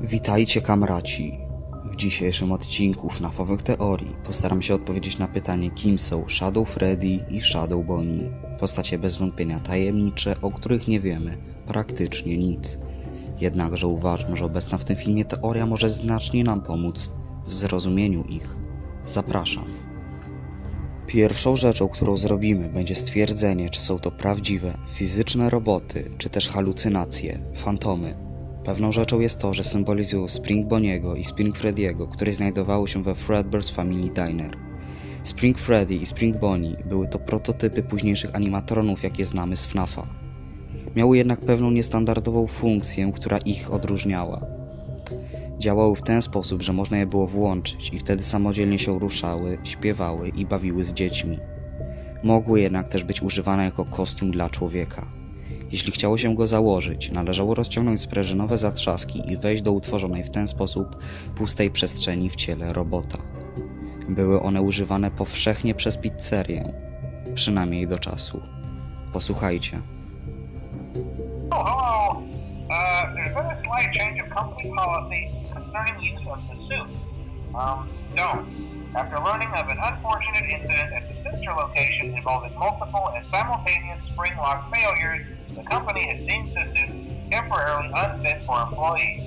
Witajcie kamraci. W dzisiejszym odcinku FNAFowych teorii postaram się odpowiedzieć na pytanie kim są Shadow Freddy i Shadow Bonnie. Postacie bez wątpienia tajemnicze, o których nie wiemy praktycznie nic. Jednakże uważam, że obecna w tym filmie teoria może znacznie nam pomóc w zrozumieniu ich. Zapraszam. Pierwszą rzeczą, którą zrobimy, będzie stwierdzenie, czy są to prawdziwe, fizyczne roboty, czy też halucynacje, fantomy. Pewną rzeczą jest to, że symbolizują Spring Bonniego i Spring Freddy'ego, które znajdowały się we Fredbear's Family Diner. Spring Freddy i Spring Bonnie były to prototypy późniejszych animatronów, jakie znamy z FNAFa. Miały jednak pewną niestandardową funkcję, która ich odróżniała. Działały w ten sposób, że można je było włączyć i wtedy samodzielnie się ruszały, śpiewały i bawiły z dziećmi. Mogły jednak też być używane jako kostium dla człowieka. Jeśli chciało się go założyć, należało rozciągnąć sprężynowe zatrzaski i wejść do utworzonej w ten sposób pustej przestrzeni w ciele robota. Były one używane powszechnie przez pizzerię, przynajmniej do czasu. Posłuchajcie. Oh, hello. Uh, there's been a slight change of company policy concerning use of the suit. Um, don't. After learning of an unfortunate incident at the sister location involving multiple and simultaneous spring lock failures, the company has suit temporarily unfit for employees.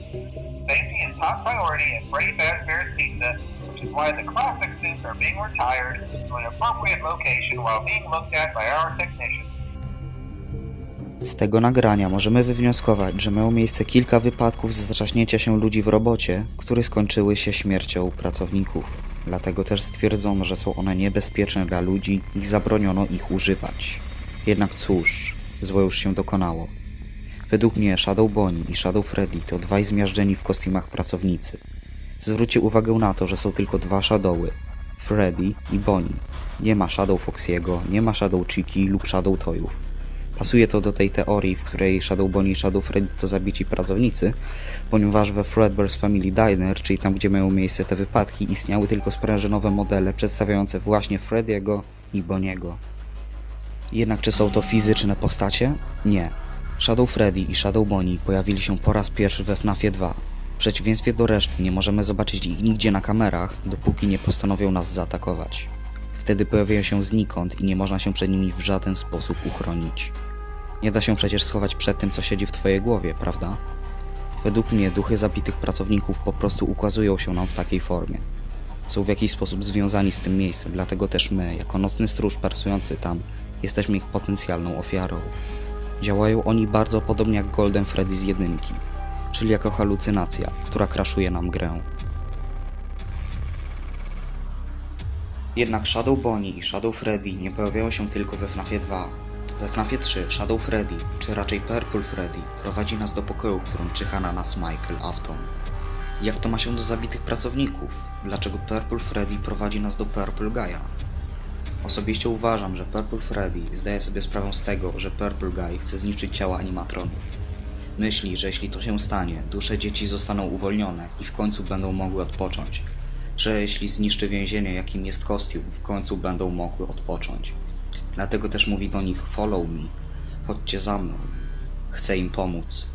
Safety is top priority at Freddy Fazbear's Pizza, which is why the classic suits are being retired to an appropriate location while being looked at by our technicians. Z tego nagrania możemy wywnioskować, że miało miejsce kilka wypadków zatrzaśnięcia się ludzi w robocie, które skończyły się śmiercią pracowników. Dlatego też stwierdzono, że są one niebezpieczne dla ludzi i zabroniono ich używać. Jednak cóż, zło już się dokonało. Według mnie Shadow Bonnie i Shadow Freddy to dwaj zmiażdżeni w kostiumach pracownicy. Zwróćcie uwagę na to, że są tylko dwa Shadowy, Freddy i Bonnie. Nie ma Shadow Foxiego, nie ma Shadow Chiki lub Shadow Toyów. Pasuje to do tej teorii, w której Shadow Bonnie i Shadow Freddy to zabici pracownicy, ponieważ we Fredbear's Family Diner, czyli tam gdzie mają miejsce te wypadki, istniały tylko sprężynowe modele przedstawiające właśnie Freddy'ego i Bonniego. Jednak czy są to fizyczne postacie? Nie. Shadow Freddy i Shadow Bonnie pojawili się po raz pierwszy we FNAFie 2. W przeciwieństwie do reszty nie możemy zobaczyć ich nigdzie na kamerach, dopóki nie postanowią nas zaatakować. Wtedy pojawiają się znikąd i nie można się przed nimi w żaden sposób uchronić. Nie da się przecież schować przed tym, co siedzi w twojej głowie, prawda? Według mnie duchy zabitych pracowników po prostu ukazują się nam w takiej formie. Są w jakiś sposób związani z tym miejscem, dlatego też my, jako nocny stróż pracujący tam, jesteśmy ich potencjalną ofiarą. Działają oni bardzo podobnie jak Golden Freddy z jedynki, czyli jako halucynacja, która kraszuje nam grę. Jednak Shadow Bonnie i Shadow Freddy nie pojawiają się tylko we FNAFie 2. We FNAFie 3 Shadow Freddy, czy raczej Purple Freddy, prowadzi nas do pokoju, w którym czyha na nas Michael Afton. Jak to ma się do zabitych pracowników? Dlaczego Purple Freddy prowadzi nas do Purple Guy'a? Osobiście uważam, że Purple Freddy zdaje sobie sprawę z tego, że Purple Guy chce zniszczyć ciała animatronów. Myśli, że jeśli to się stanie, dusze dzieci zostaną uwolnione i w końcu będą mogły odpocząć. Że jeśli zniszczy więzienie, jakim jest kostium, w końcu będą mogły odpocząć. Dlatego też mówi do nich follow me, chodźcie za mną, chcę im pomóc.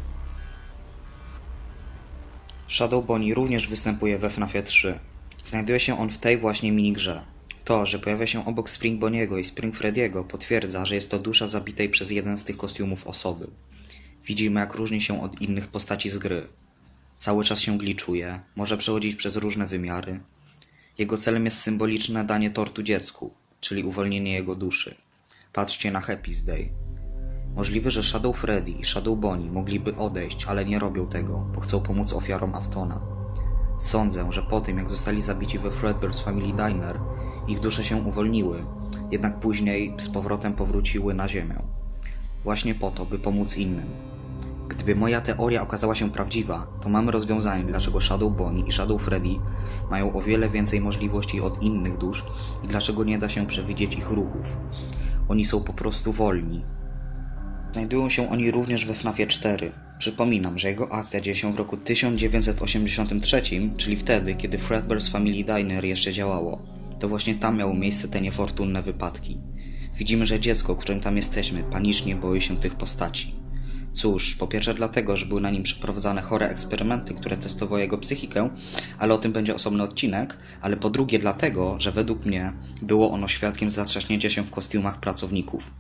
Shadow Bonnie również występuje we FNAFie 3. Znajduje się on w tej właśnie minigrze. To, że pojawia się obok Spring Bonniego i Spring Freddy'ego potwierdza, że jest to dusza zabitej przez jeden z tych kostiumów osoby. Widzimy jak różni się od innych postaci z gry. Cały czas się gliczuje, może przechodzić przez różne wymiary. Jego celem jest symboliczne danie tortu dziecku, czyli uwolnienie jego duszy. Patrzcie na Happy's Day. Możliwe, że Shadow Freddy i Shadow Bonnie mogliby odejść, ale nie robią tego, bo chcą pomóc ofiarom Aftona. Sądzę, że po tym jak zostali zabici we Fredbear's Family Diner, ich dusze się uwolniły, jednak później z powrotem powróciły na ziemię. Właśnie po to, by pomóc innym. Gdyby moja teoria okazała się prawdziwa, to mamy rozwiązanie, dlaczego Shadow Bonnie i Shadow Freddy mają o wiele więcej możliwości od innych dusz i dlaczego nie da się przewidzieć ich ruchów. Oni są po prostu wolni. Znajdują się oni również we FNAFie 4. Przypominam, że jego akcja dzieje się w roku 1983, czyli wtedy, kiedy Fredbear's Family Diner jeszcze działało. To właśnie tam miały miejsce te niefortunne wypadki. Widzimy, że dziecko, którym tam jesteśmy, panicznie boi się tych postaci. Cóż, po pierwsze dlatego, że były na nim przeprowadzane chore eksperymenty, które testowały jego psychikę, ale o tym będzie osobny odcinek, ale po drugie dlatego, że według mnie było ono świadkiem zatrzaśnięcia się w kostiumach pracowników.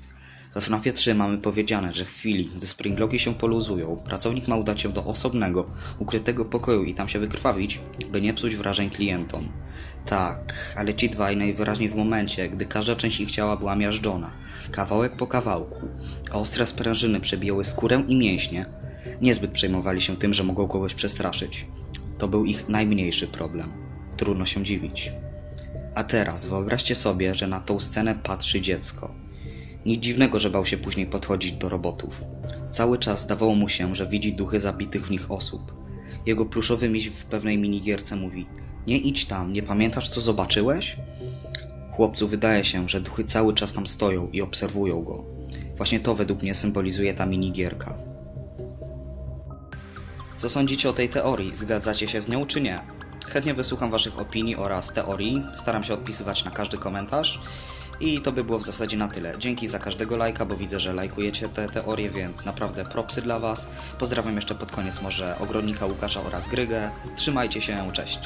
We FNAFie 3 mamy powiedziane, że w chwili, gdy springlocki się poluzują, pracownik ma udać się do osobnego, ukrytego pokoju i tam się wykrwawić, by nie psuć wrażeń klientom. Tak, ale ci dwaj najwyraźniej w momencie, gdy każda część ich ciała była miażdżona, kawałek po kawałku, a ostre sprężyny przebijały skórę i mięśnie, niezbyt przejmowali się tym, że mogą kogoś przestraszyć. To był ich najmniejszy problem. Trudno się dziwić. A teraz wyobraźcie sobie, że na tą scenę patrzy dziecko. Nic dziwnego, że bał się później podchodzić do robotów. Cały czas zdawało mu się, że widzi duchy zabitych w nich osób. Jego pluszowy miś w pewnej minigierce mówi Nie idź tam, nie pamiętasz co zobaczyłeś? Chłopcu wydaje się, że duchy cały czas tam stoją i obserwują go. Właśnie to według mnie symbolizuje ta minigierka. Co sądzicie o tej teorii? Zgadzacie się z nią czy nie? Chętnie wysłucham waszych opinii oraz teorii. Staram się odpisywać na każdy komentarz. I to by było w zasadzie na tyle. Dzięki za każdego lajka, bo widzę, że lajkujecie te teorie, więc naprawdę propsy dla Was. Pozdrawiam jeszcze pod koniec może Ogrodnika Łukasza oraz Grygę. Trzymajcie się, cześć.